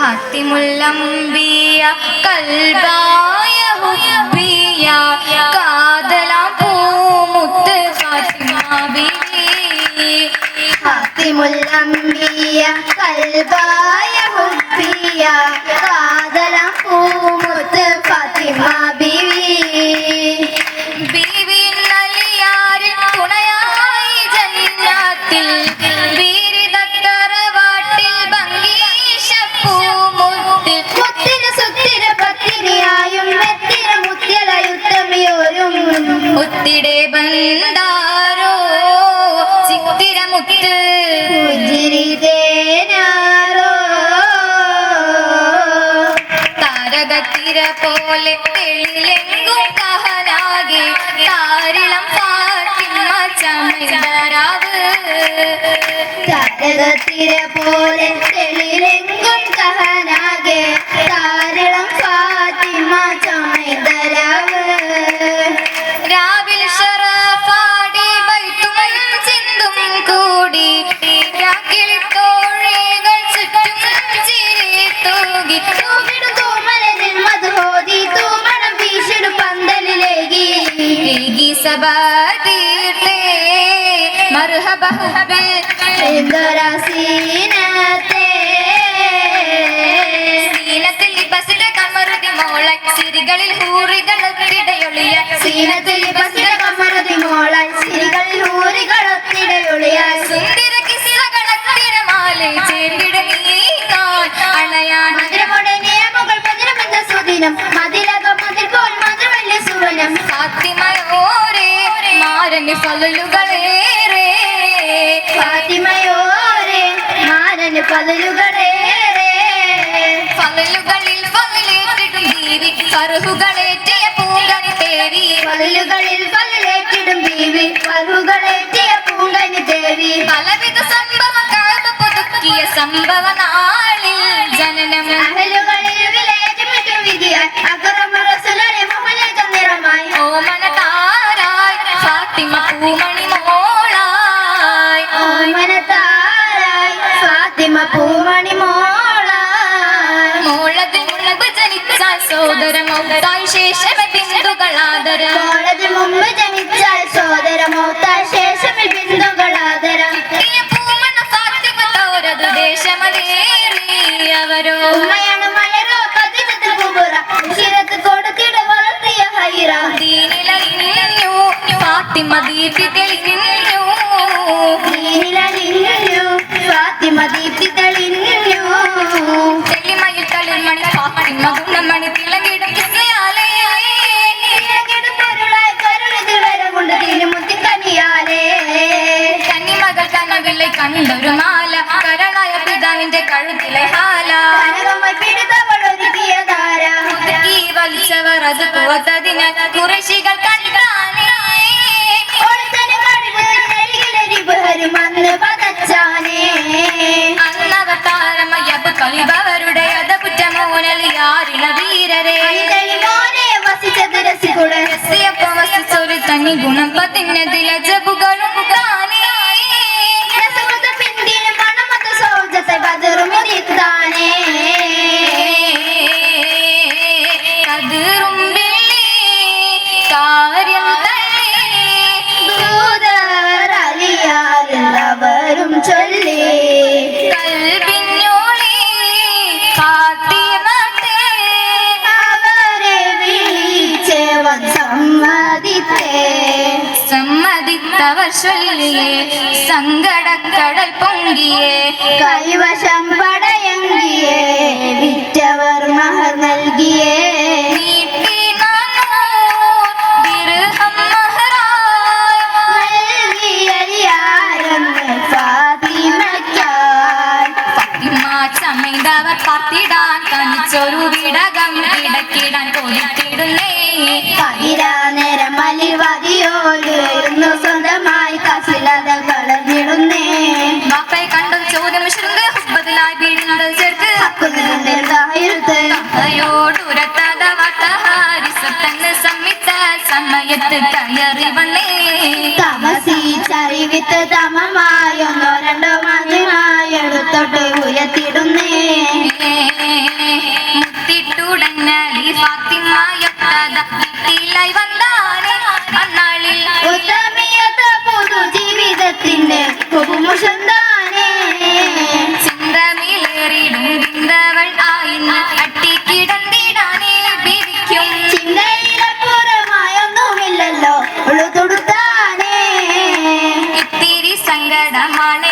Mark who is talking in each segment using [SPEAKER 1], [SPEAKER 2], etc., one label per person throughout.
[SPEAKER 1] ഹാത്തിമുല്ലംബിയ കൽബായ ഹുബിയ കാതലാം പൂമുത്ത് ഫാത്തിമ ബീവി
[SPEAKER 2] ഹാത്തിമുല്ലംബിയ കൽബായ
[SPEAKER 1] ചമയരാവ്
[SPEAKER 2] താരകത്തിര പോലെ തെളിലെങ്കും കഹനാകെ താരളം ഫാത്തിമ ചമൈതരാവ്
[SPEAKER 1] രാവിൽ ഷറഫാടി ബൈത്തും ചിന്തും കൂടി. കിളിത്തോഴികൾ ചുറ്റും ചിരി തൂകി
[SPEAKER 2] തൂവിടും തൂമലരിൽ മധുഹോതി തൂമണം വീശിടും പന്തലിലേകി.
[SPEAKER 1] സഭ സിരികളിൽ ഹൂറികളൊത്തിടയൊളിയ
[SPEAKER 2] സീനത്തിൽ ബസിലെ കമറുതി മോളാൽ സിരികളിൽ ഊരികളൊത്തിടയൊളിയാൽ
[SPEAKER 1] സുന്ദര കിസ്സകളത്തിരമാലെ ചേർന്നിട നീങ്ങാൻ അണയാൻ.
[SPEAKER 2] മധുരമോടെ നിയമങ്ങൾ മധുരമെന്ന സുദിനം. മതിലകം മതിൽ പോൽ മധുരമല്ല സുവനം.
[SPEAKER 1] ഫാത്തിമയോരേ മാരന് ഫലലുകളേറെ
[SPEAKER 2] ഫാത്തിമയോരെ മാനന് പതിലുകളേറെ
[SPEAKER 1] പതിലുകളിൽ പതിലേറ്റിടും ബീവി ഫറുഹുകളേറ്റിയ പൂങ്കണി തേവി
[SPEAKER 2] പതിലുകളിൽ പതിലേറ്റിടും ബീവി പറുകളേറ്റിയ പൂങ്കനി ദേവി.
[SPEAKER 1] പലവിധ സംഭവ കാലം പുതുക്കിയ സംഭവ നാളിൽ ജനനം.
[SPEAKER 2] അഹലുകളിൽ വിലേജമിട്ടും വിധിയായി. അക്രമ റസൂലുള്ളാഹി മുഹമ്മദ് നിറമായി.
[SPEAKER 1] ഓമന താരായി ഫാത്തിമ പൂമണി മോളായി
[SPEAKER 2] ഓമനത്താരായി ഫാത്തിമ പൂമണി മോളായി.
[SPEAKER 1] മുൻപ് ജനിച്ചാൽ സോദര ശേഷമ
[SPEAKER 2] മുമ്പ് ജനിച്ചാൽ സോദര മൗത്താൽ ശേഷമ ബിന്ദുകളാദര
[SPEAKER 1] പോത്തതിനാൽ കുറശികൾ കണ്ടാനേ അന്നവതാരമയബ് കളിബവരുടെ വീരരെ.
[SPEAKER 2] വസിച്ചത്
[SPEAKER 1] തനി ഗുണം പതിനതിലെ ചൊല്ലിയേ സങ്കടക്കടൽ പൊങ്കിയേ
[SPEAKER 2] കൈവശം പടയങ്കിയേ വിറ്റവർ മഹർ നൽകിയേ
[SPEAKER 1] പാത്തിടാൻ തനിച്ചൊരു വിടകം ഇടക്കിടാൻ കൊതിക്കിടുന്നേ.
[SPEAKER 2] പതിരാ നേരം മലിവതിയോരുന്നു സ്വന്തമായി കാശില്ലാതെ കളഞ്ഞിടുന്നേ
[SPEAKER 1] ബാപ്പായി കണ്ടത് ചോദ്യം ഹുബത്തിലായി വീടുന്നത് ചേർക്ക്. അയോടുരത്താത വട്ടഹാരിസത്തന്നെ സമ്മിത്ത സമയത്ത് കയറി വന്നേ.
[SPEAKER 2] തമസിച്ചറിവിത്ത് തമമായൊന്നോ രണ്ടോ മാന്യമായി എടുത്തോട്ട് ഉയർത്തിടുന്നേ മുത്തിട്ടുടൻ ഫാത്തിമായൊട്ടാ വന്നാനേ.
[SPEAKER 1] അന്നാ ഹൃദയത്തിന്റെ ചിന്തയിലപ്പുറമായൊന്നുമില്ലല്ലോ ഉള്ളു തൊടുത്താനേ ഇത്തിരി സങ്കടമാണ്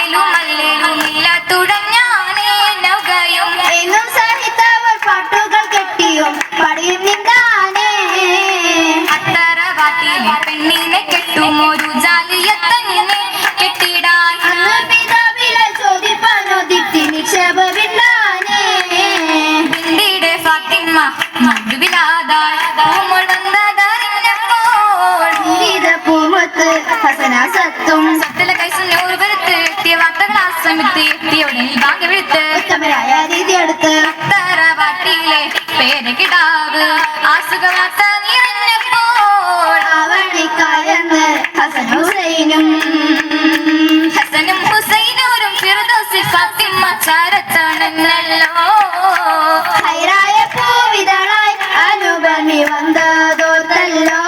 [SPEAKER 1] പേര് കിടാവ്. ആസുഖവാർത്ത നിറഞ്ഞപ്പോൾ
[SPEAKER 2] അവണിക്കായെന്ന് ഹസൻ ഹുസൈനും.
[SPEAKER 1] ഹസനും ഹുസൈനോരും ഫിർദൗസിൽ ഫാത്തിമ ചാരത്താണെന്നല്ലോ.
[SPEAKER 2] ഹൈറായ പൂവിതളായി അനുപമി വന്നതോർത്തല്ലോ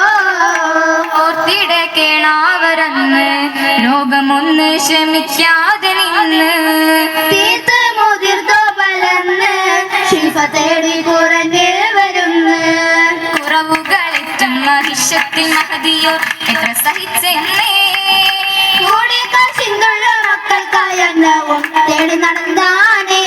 [SPEAKER 1] ഓർത്തിടെ കേണാവരന്ന്. രോഗമൊന്ന് ശമിക്കാതെ മഹിഷത്തിൽ മഹതിയോർ എത്ര സഹിച്ചെന്നേ.
[SPEAKER 2] കൂടി കാശിന്തുള്ള മക്കൾക്കായന്നവും തേടി നടന്നാനേ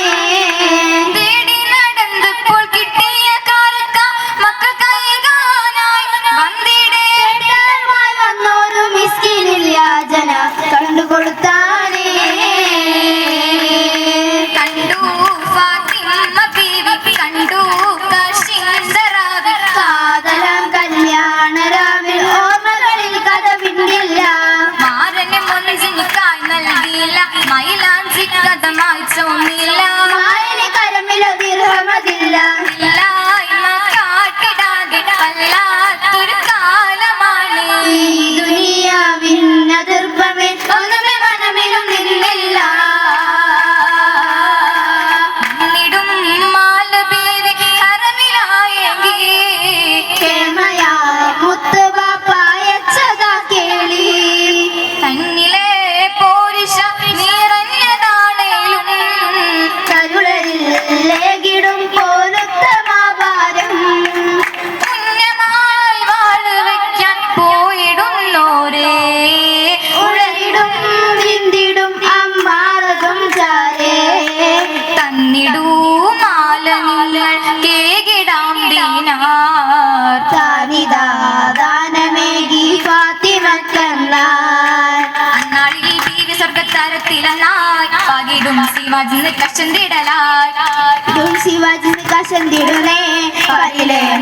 [SPEAKER 2] ഇതും ശിവാജി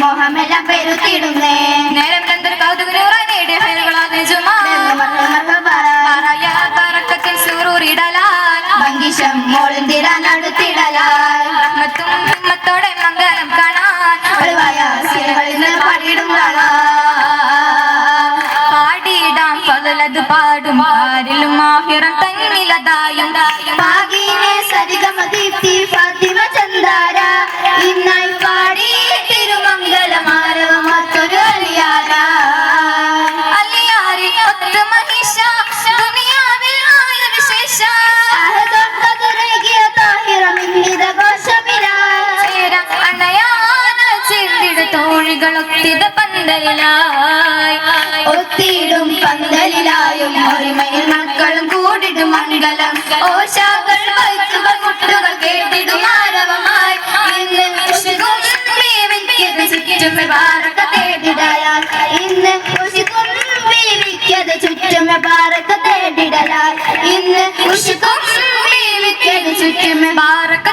[SPEAKER 2] മോഹമെല്ലാം പെരുത്തിടുന്നേ.
[SPEAKER 1] നേരം നേടിയ
[SPEAKER 2] മോളുന്തിടാൻ അടുത്തിടലായി
[SPEAKER 1] ഹിമ്മത്തോടെ മംഗളം കാണാൻ.
[SPEAKER 2] പാടിയിടും
[SPEAKER 1] പാടിയിടാം പകലത് പാടും. ആരിലും മാഹിറം തന്നിലതായും
[SPEAKER 2] പാകീനെ സരിഗമ ദീപ്തി ഫാത്തിമ ചന്ദാര. ഇന്നായി പാടി തിരുമംഗലമാരവ മറ്റൊരു അലിയാര.
[SPEAKER 1] അലിയാരി ഒത്ത മഹിഷ ദുനിയാവിൽ ആയ വിശേഷ.
[SPEAKER 2] അഹദൊക്കതുരകിയ താഹിറമിന്നിത ഘോഷമിലായി
[SPEAKER 1] ചേരാം അണയാന ചേർന്നിട തോഴികളൊത്തിത പന്തലിലായി
[SPEAKER 2] ഒത്തിയിടും പന്തലിലായും ഒരുമയിൽ മക്കളും കൂടിടും മണ്ഡലം ഓശാകൾ കുട്ടികൾ കേട്ടിടും ആരവമായി. ഇന്ന് ചുറ്റും പാറക്ക തേടിടലാൽ. ഇന്ന് ചുറ്റും പാറക്ക ഇന്ന് ചുറ്റും
[SPEAKER 1] ബാറക്ക